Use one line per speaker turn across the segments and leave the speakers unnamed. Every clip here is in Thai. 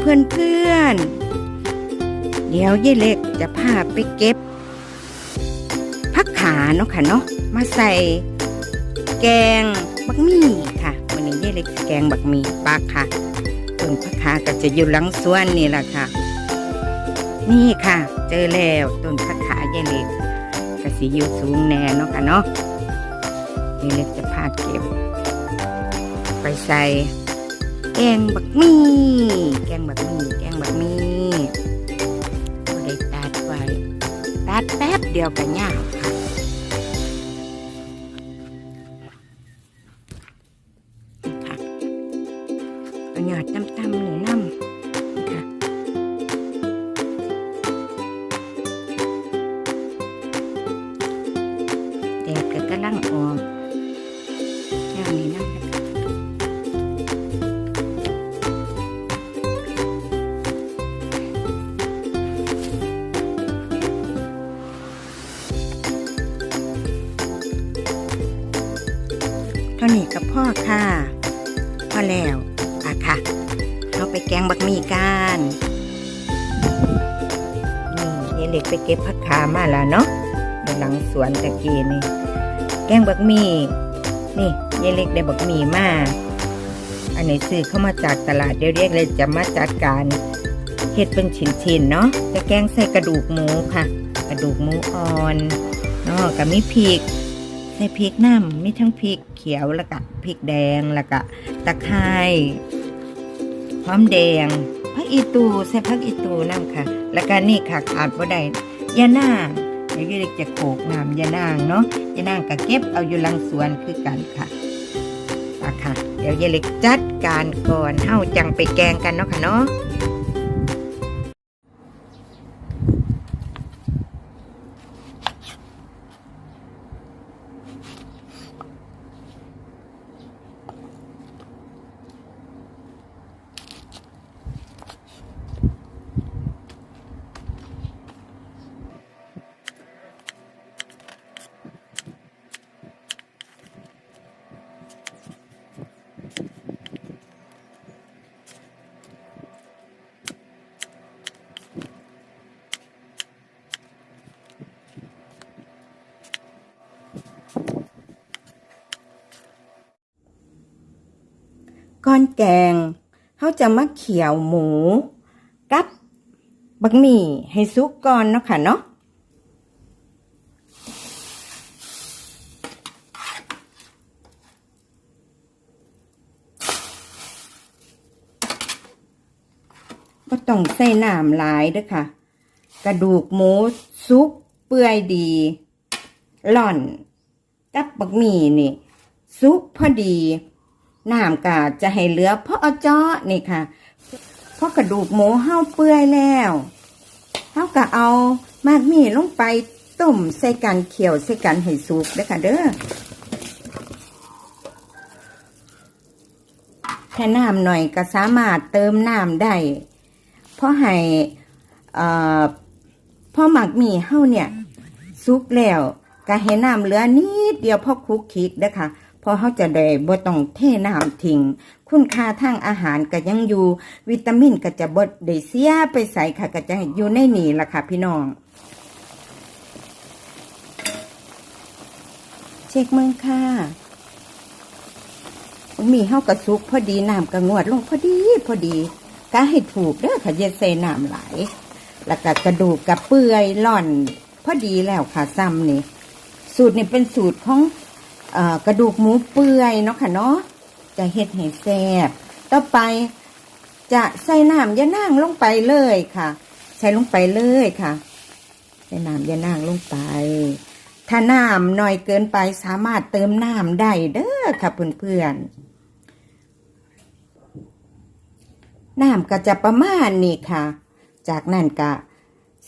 เพื่อนๆ เดี๋ยวยายเล็กจะพาไปเก็บผักขาเนาะค่ะเนาะมาใส่แกงบักมี่ค่ะวันนี้ยายเล็กแกงบักมี่ปลาค่ะต้นผักขาก็จะอยู่หลังสวนนี่แหละค่ะ นี่ค่ะ เจอแล้วต้นผักขายายเล็กกสิอยู่สูงแน่เนาะค่ะเนาะยายเล็กจะพาเก็บ ไปใส่ งบักมี่แกงบักมี่แกงบักมี่ก็ได้ตัดไว้ตัดแป๊บเดียวกันยาค่ะนี่ค่ะเนี้ยอด ท่านี้กับพ่อค่ะพ่อแล้วอะค่ะเราไปแกงบักหมี่กันนี่ยายเล็กไปเก็บผักขามาแล้วเนาะอยู่หลังสวนตะกี้นี่ แกงบักหมี่นี่ยายเล็กได้บักหมี่มาอันไหนซื้อเข้ามาจากตลาดเดี๋ยวเรียกเลยจะมาจัดการเฮ็ดเป็นชิ้นๆเนาะจะแกงใส่กระดูกหมูค่ะ กระดูกหมูอ่อนเนาะกับมีพริก ใส่พริกน้ำมีทั้งพริกเขียวแล้วก็พริกแดงแล้วก็ตะไคร้หอมแดงผักอีตูใส่ผักอีตูน้ำค่ะ แล้วก็นี่ค่ะขาดบ่ได้ยานางเดี๋ยวเด็กจะโขกน้ำยานางเนาะยานางก็เก็บเอาอยู่ลังสวนคือกันค่ะอะค่ะ เดี๋ยวยายเล็กจัดการก่อนเฮาจังไปแกงกันเนาะค่ะเนาะ ก้อนแกงเขาจะมาเขียวหมู กับบักหมี่ให้สุกก่อนเนาะค่ะเนาะก็ต้องใส่น้ำหลายด้วยค่ะ กระดูกหมูสุกเปื่อยดีหล่อน กับบักหมี่นี่สุกพอดี น้ำก็จะให้เหลือเพราะเอาเจาะนี่ค่ะ เพราะกระดูกหมูเห่าเปื่อยแล้วเฮาก็เอามากมีลงไปต้มใส่กันเขียวใส่กันให้สุกเด้อค่ะเด้อแค่น้ำหน่อยก็สามารถเติมน้ำได้ เพราะให้เอ่อพอหมักหมี่เฮาเนี่ยสุกแล้วก็ให้น้ำเหลือนิดเดียวพอคลุกคลิกเด้อค่ะ พราะเขาจะได้บ่ต้องเทน้ำทิ้งคุณค่าทางอาหารก็ยังอยู่ วิตามินก็จะบ่ได้เสียไปใส่ค่ะก็จะอยู่ในนี่ล่ะค่ะพี่น้อง เช็คมือค่ะ มีเฮากระซุกพอดีน้ำกระงวดลงพอดีพอดีก็ให้ถูกเด้อค่ะอย่าใส่น้ำไหลแล้วก็กระดูกกระเปื่อยล่อน พอดีแล้วค่ะซ้ำนี่สูตรนี่เป็นสูตรของ กระดูกหมูเปื่อยเนาะค่ะเนาะจะเฮ็ดให้แซ่บต่อไปจะใส่น้ำยะนางลงไปเลยค่ะ ใส่ลงไปเลยค่ะ ใส่น้ำยะนางลงไป ถ้าน้ำหน้อยเกินไปสามารถเติมน้ำได้เด้อค่ะเพื่อนๆน้ำก็จะประมาณนี้ค่ะ จากนั้นก็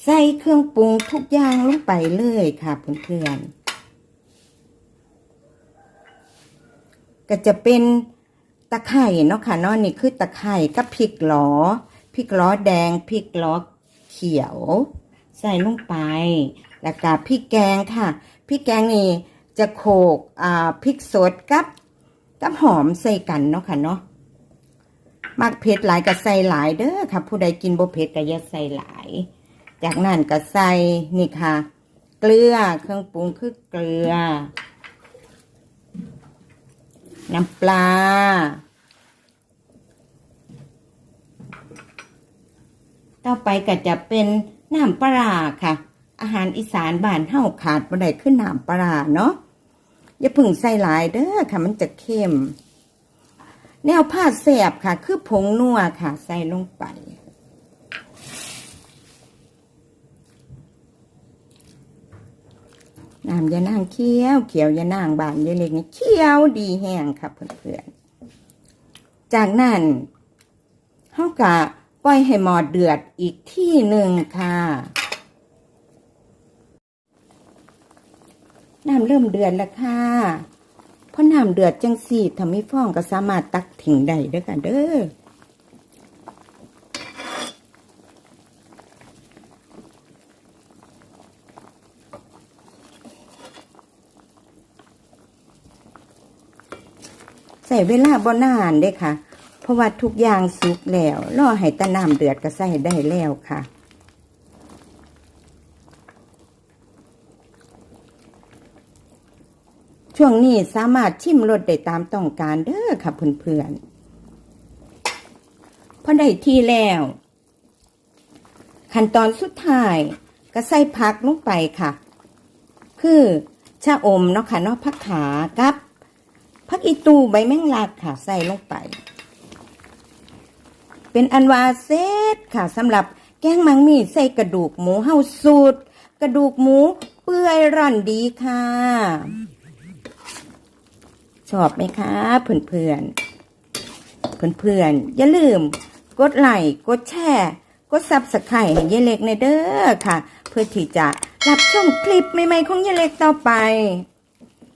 ใส่เครื่องปรุงทุกอย่างลงไปเลยค่ะเพื่อนๆ ก็จะเป็นตะไคร่เนาะค่ะเนาะนี่คือตะไคร่กับพริกหลอพริกหลอแดงพริกหลอเขียว ใส่ลงไป แล้วก็พริกแกงค่ะพริกแกงนี่จะโขกอ่าพริกสดกับกับหอมใส่กันเนาะค่ะเนาะมักเผ็ดหลายก็ใส่หลายเด้อค่ะ ผู้ใดกินบ่เผ็ดก็อย่าใส่หลาย จากนั้นก็ใส่นี่ค่ะ เกลือเครื่องปรุงคือเกลือ น้ำปลา ต่อไปก็จะเป็นน้ำปลาค่ะ อาหารอีสานบ้านเฮาขาดบ่ได้ขึ้นน้ำปลาเนาะอย่าพึ่งใส่หลายเด้อค่ะ มันจะเค็มแนวผ้าแสบค่ะ คือผงนัวค่ะ ใส่ลงไป น้ำยานางเคี้ยวเขียวยานางบานยายเล็กนี่เคี้ยวดีแห้งครับเพื่อนๆ จากนั้นเฮากะปล่อยให้หมอเดือดอีกที่หนึ่งค่ะ น้ำเริ่มเดือดแล้วค่ะเพราะน้ำเดือดจังสี่ทำให้ฟองก็สามารถตักทิ้งได้เด้อค่ะเด้อ ส่เวลาบ่นานเด้ค่ะ เพราะว่าทุกอย่างสุกแล้วรอให้ตะน้ำเดือดก็ใส่ได้แล้วค่ะช่วงนี้สามารถชิมรสได้ตามต้องการเด้อค่ะเพื่อนๆพอได้ที่แล้ว ขั้นตอนสุดท้ายก็ใส่ผักลงไปค่ะ คือชะอมเนาะค่ะเนาะผักขากับ ผักอีตูใบแมงลักค่ะ ใส่ลงไป เป็นอันวาเซตค่ะสำหรับแกงมังมีใส่กระดูกหมูเฮาสูตร กระดูกหมูเปื่อยร่อนดีค่ะ ชอบไหมคะเพื่อนเพื่อนเพื่อนเพื่อนอย่าลืม กดไลค์กดแชร์กดซับสไครต์ให้ยายเล็กในเด้อค่ะ เพื่อที่จะรับชมคลิปใหม่ๆของยายเล็กต่อไป